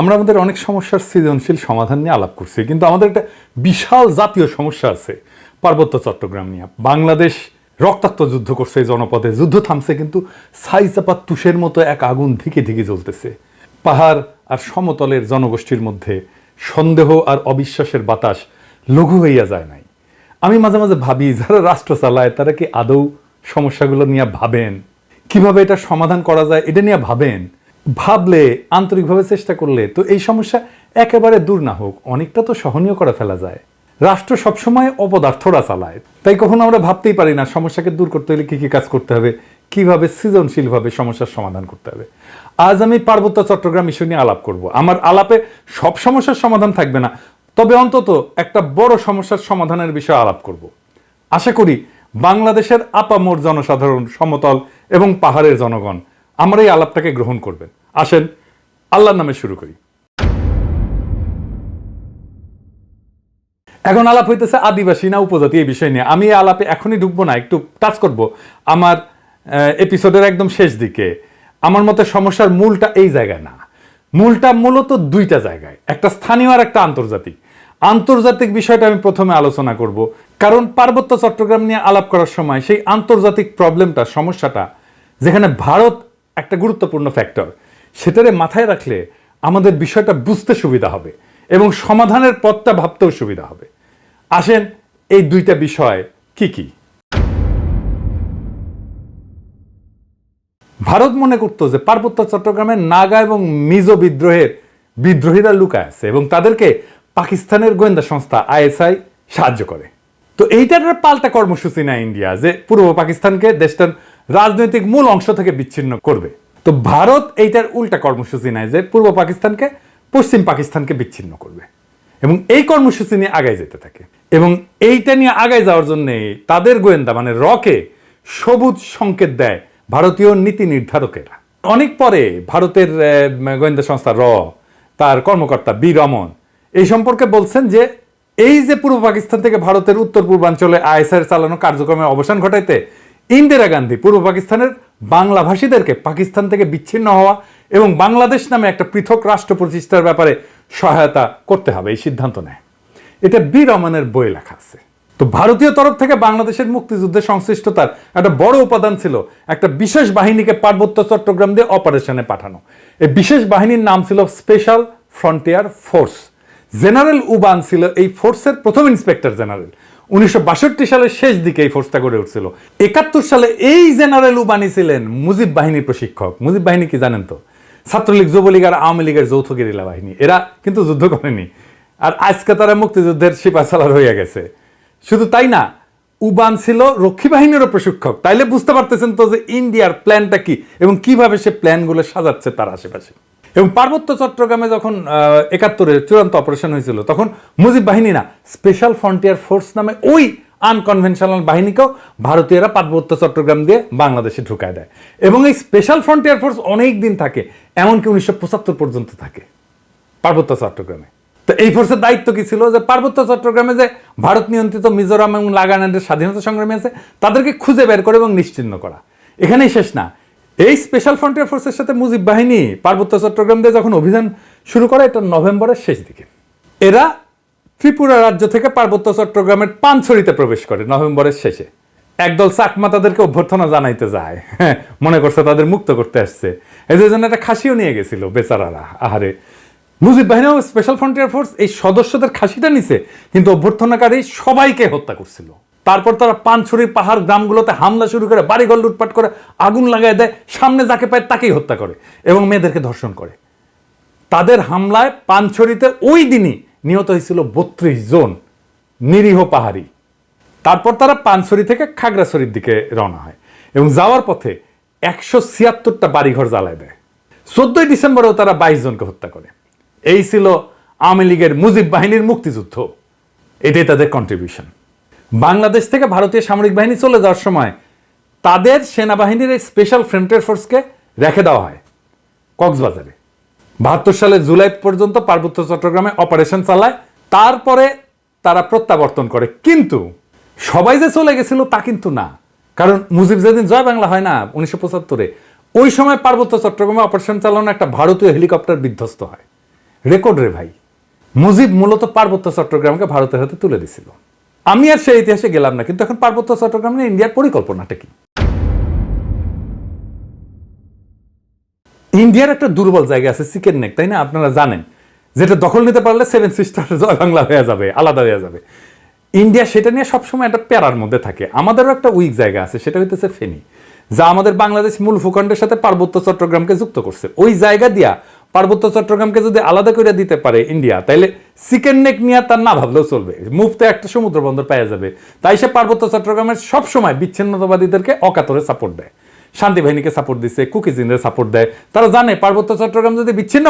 আমরা আমাদের অনেক সমস্যার সৃজনশীল সমাধান নিয়ে আলাপ করছি, কিন্তু আমাদের একটা বিশাল জাতীয় সমস্যা আছে পার্বত্য চট্টগ্রাম নিয়ে। বাংলাদেশ রক্তাক্ত যুদ্ধ করছে এই জনপদে, যুদ্ধ থামছে, কিন্তু সাইচাপা তুষের মতো এক আগুন ধিকে ধিকে জ্বলতেছে। পাহাড় আর সমতলের জনগোষ্ঠীর মধ্যে সন্দেহ আর অবিশ্বাসের বাতাস লঘু হইয়া যায় নাই। আমি মাঝে মাঝে ভাবি, যারা রাষ্ট্র চালায়, তারা কি আদৌ সমস্যাগুলো নিয়ে ভাবেন? কীভাবে এটা সমাধান করা যায়, এটা নিয়ে ভাবেন? ভাবলে, আন্তরিকভাবে চেষ্টা করলে তো এই সমস্যা একেবারে দূর না হোক, অনেকটা তো সহনীয় করে ফেলা যায়। রাষ্ট্র সবসময় অপদার্থরা চালায়। তাই কখনো আমরা ভাবতেই পারি না সমস্যাকে দূর করতে হলে কি কি কাজ করতে হবে, কীভাবে সৃজনশীলভাবে সমস্যার সমাধান করতে হবে। আজ আমি পার্বত্য চট্টগ্রাম ইস্যু নিয়ে আলাপ করব। আমার আলাপে সব সমস্যার সমাধান থাকবে না, তবে অন্তত একটা বড় সমস্যার সমাধানের বিষয়ে আলাপ করব। আশা করি বাংলাদেশের আপামোর জনসাধারণ, সমতল এবং পাহাড়ের জনগণ আমার এই আলাপটাকে গ্রহণ করবেন। আসেন, আল্লাহর নামে শুরু করি। এখন আলাপ হইতেছে আদিবাসী না উপজাতি এই বিষয় নিয়ে। আমি আলাপে এখনই ঢুকবো না, একটু টাচ করব। আমার এপিসোডের একদম শেষ দিকে। আমার মতে সমস্যার মূলটা এই জায়গায় না। মূলটা মূলত দুইটা জায়গায়। একটা স্থানীয় আর একটা আন্তর্জাতিক। আন্তর্জাতিক বিষয়টা আমি প্রথমে আলোচনা করব। কারণ পার্বত্য চট্টগ্রাম নিয়ে আলাপ করার সময় সেই আন্তর্জাতিক প্রবলেমটা সমস্যাটা, যেখানে ভারত একটা গুরুত্বপূর্ণ ফ্যাক্টর সেটারে মাথায় রাখলে আমাদের বিষয়টা বুঝতে সুবিধা হবে এবং সমাধানের পথটা ভাবতেও সুবিধা হবে। আসেন, এই দুইটা বিষয় কি কি? ভারত মনে করতো যে পার্বত্য চট্টগ্রামের নাগা এবং মিজো বিদ্রোহের বিদ্রোহীরা লুকায় আছে এবং তাদেরকে পাকিস্তানের গোয়েন্দা সংস্থা আইএসআই সাহায্য করে। তো এইটার পাল্টা কর্মসূচি নেয় ইন্ডিয়া যে পূর্ব পাকিস্তানকে, দেশটার রাজনৈতিক মূল অংশ থেকে বিচ্ছিন্ন করবে। তো ভারত এইটার উল্টা কর্মসূচি নেয় যে পূর্ব পাকিস্তানকে পশ্চিম পাকিস্তানকে বিচ্ছিন্ন করবে। এবং এই কর্মসূচি নিয়ে আগায় যেতে থাকে। এবং এইটা নিয়ে আগায় যাওয়ার জন্য তাদের গোয়েন্দা মানে রকে সবুজ সংকেত দেয় ভারতীয় নীতি নির্ধারকেরা। অনেক পরে ভারতের গোয়েন্দা সংস্থা র, তার কর্মকর্তা বি রমন এই সম্পর্কে বলছেন যে এই যে পূর্ব পাকিস্তান থেকে ভারতের উত্তর পূর্বাঞ্চলে আইএসআইয়ের চালানো কার্যক্রমের অবসান ঘটাইতে ইন্দিরা গান্ধী পূর্ব পাকিস্তানের বাংলা ভাষীদেরকে পাকিস্তান থেকে বিচ্ছিন্ন হওয়া এবং বাংলাদেশ নামে একটা পৃথক রাষ্ট্র প্রতিষ্ঠার ব্যাপারে সহায়তা করতে হবে এই সিদ্ধান্ত নেয়। এটা বি রমনের বই লেখা আছে। তো ভারতীয় তরফ থেকে বাংলাদেশের মুক্তিযুদ্ধে সংশ্লিষ্টতার একটা বড় উপাদান ছিল একটা বিশেষ বাহিনীকে পার্বত্য চট্টগ্রাম দিয়ে অপারেশনে পাঠানো। এই বিশেষ বাহিনীর নাম ছিল special frontier force. General Uban ছিল এই ফোর্সের প্রথম ইন্সপেক্টর জেনারেল। উনিশশো সালের শেষ দিকে এই ফোর্সটা গড়ে উঠছিল। একাত্তর সালে এই জেনারেল উবানি ছিলেন মুজিব বাহিনীর প্রশিক্ষক। মুজিব বাহিনী কি জানেন তো? ছাত্রলীগ, যুবলীগ আর আওয়ামী লীগের যৌথ গেরিলা বাহিনী। এরা কিন্তু যুদ্ধ করেনি। আর আজকে তারা মুক্তিযুদ্ধের সিপাহসালার হয়ে গেছে। শুধু তাই না, উবান ছিল রক্ষী বাহিনীরও প্রশিক্ষক। তাইলে বুঝতে পারতেছেন তো যে ইন্ডিয়ার প্ল্যানটা কি এবং কীভাবে সে প্ল্যানগুলো সাজাচ্ছে তার আশেপাশে। এবং পার্বত্য চট্টগ্রামে যখন একাত্তরের চূড়ান্ত অপারেশন হয়েছিল, তখন মুজিব বাহিনী না স্পেশাল ফ্রন্টিয়ার ফোর্স নামে ওই আনকনভেনশনাল বাহিনীকেও ভারতীয়রা পার্বত্য চট্টগ্রাম দিয়ে বাংলাদেশে ঢুকায় দেয়। এবং এই স্পেশাল ফ্রন্টিয়ার ফোর্স অনেক দিন থাকে, এমনকি উনিশশো পঁচাত্তর পর্যন্ত থাকে পার্বত্য চট্টগ্রামে। তো এই ফোর্সের দায়িত্ব কি ছিল? যে পার্বত্য চট্টগ্রামে যে ভারত নিয়ন্ত্রিত মিজোরাম এবং নাগাল্যান্ডের স্বাধীনতা সংগ্রামী আছে, তাদেরকে খুঁজে বের করে এবং নিশ্চিহ্ন করা। এখানেই শেষ না। এই স্পেশাল ফ্রন্টিয়ার ফোর্সের সাথে মুজিব বাহিনী পার্বত্য চট্টগ্রাম দিয়ে যখন অভিযান শুরু করে, এটা নভেম্বরের শেষ দিকে। এরা ত্রিপুরা রাজ্য থেকে পার্বত্য চট্টগ্রামের পানছড়িতে প্রবেশ করে নভেম্বরের শেষে। একদল চাকমা তাদেরকে অভ্যর্থনা জানাইতে যায়। মনে করছে তাদের মুক্ত করতে আসছে। এই জন্য একটা খাসিও নিয়ে গেছিল, বেচারারা। আহারে। মুজিব বাহিনী ও স্পেশাল ফ্রন্টিয়ার ফোর্স এই সদস্যদের খাসিটা নিছে, কিন্তু অভ্যর্থনাকারী সবাইকে হত্যা করছিল। তারপর তারা পানছড়ির পাহাড় গ্রামগুলোতে হামলা শুরু করে, বাড়িঘর লুটপাট করে, আগুন লাগায় দেয়, সামনে যাকে পায় তাকেই হত্যা করে এবং মেয়েদেরকে ধর্ষণ করে। তাদের হামলায় পানছড়িতে ওই দিনই নিহত হয়েছিল বত্রিশ জন নিরীহ পাহাড়ি। তারপর তারা পানছড়ি থেকে খাগড়াছড়ির দিকে রওনা হয় এবং যাওয়ার পথে একশো ছিয়াত্তরটা বাড়িঘর জ্বালায় দেয়। চোদ্দই ডিসেম্বরেও তারা বাইশ জনকে হত্যা করে। এই ছিল আওয়ামী লীগের মুজিব বাহিনীর মুক্তিযুদ্ধ। এটাই তাদের কন্ট্রিবিউশন বাংলাদেশ থেকে ভারতীয় সামরিক বাহিনী চলে যাওয়ার সময় তাদের সেনাবাহিনীর এই স্পেশাল ফ্রন্টিয়ার ফোর্সকে রেখে দেওয়া হয় কক্সবাজারে। বাহাত্তর সালের জুলাই পর্যন্ত পার্বত্য চট্টগ্রামে অপারেশন চালায়, তারপরে তারা প্রত্যাবর্তন করে। কিন্তু সবাই যে চলে গেছিল তা কিন্তু না। কারণ মুজিব যেদিন জয় বাংলা হয় না, উনিশশো পঁচাত্তরে, ওই সময় পার্বত্য চট্টগ্রামে অপারেশন চালানো একটা ভারতীয় হেলিকপ্টার বিধ্বস্ত হয়। রেকর্ড রে ভাই। মুজিব মূলত পার্বত্য চট্টগ্রামকে ভারতের হাতে তুলে দিছিল। আমি আর সেই ইতিহাসে গেলাম না, কিন্তু এখন পার্বত্য চট্টগ্রাম নিয়ে ইন্ডিয়ার পরিকল্পনাটা কি? ইন্ডিয়ার একটা দুর্বল জায়গা আছে চিকেন নেক তাই না? আপনারা জানেন। যেটা দখল নিতে পারলে সেভেন সিস্টার জয় বাংলা হয়ে যাবে, আলাদা হয়ে যাবে। ইন্ডিয়া সেটা নিয়ে সবসময় একটা প্যারার মধ্যে থাকে। আমাদেরও একটা উইক জায়গা আছে, সেটা হইতেছে ফেনী, যা আমাদের বাংলাদেশ মূল ভূখণ্ডের সাথে পার্বত্য চট্টগ্রামকে যুক্ত করছে। ওই জায়গা দিয়া পার্বত্য চট্টগ্রামকে যদি আলাদা করে দিতে পারে ইন্ডিয়া, তাইলে চিকেন নেক নিয়ে তার না ভাবলেও চলবে। মুফতে একটা সমুদ্র বন্দর পাওয়া যাবে। তাই সে পার্বত্য চট্টগ্রামের সবসময় বিচ্ছিন্নতাবাদীদেরকে অকাতরে সাপোর্ট দেয়। শান্তি বাহিনীকে সাপোর্ট দিচ্ছে কুকিজিনদের সাপোর্ট দেয়। তারা জানে পার্বত্য চট্টগ্রাম যদি বিচ্ছিন্ন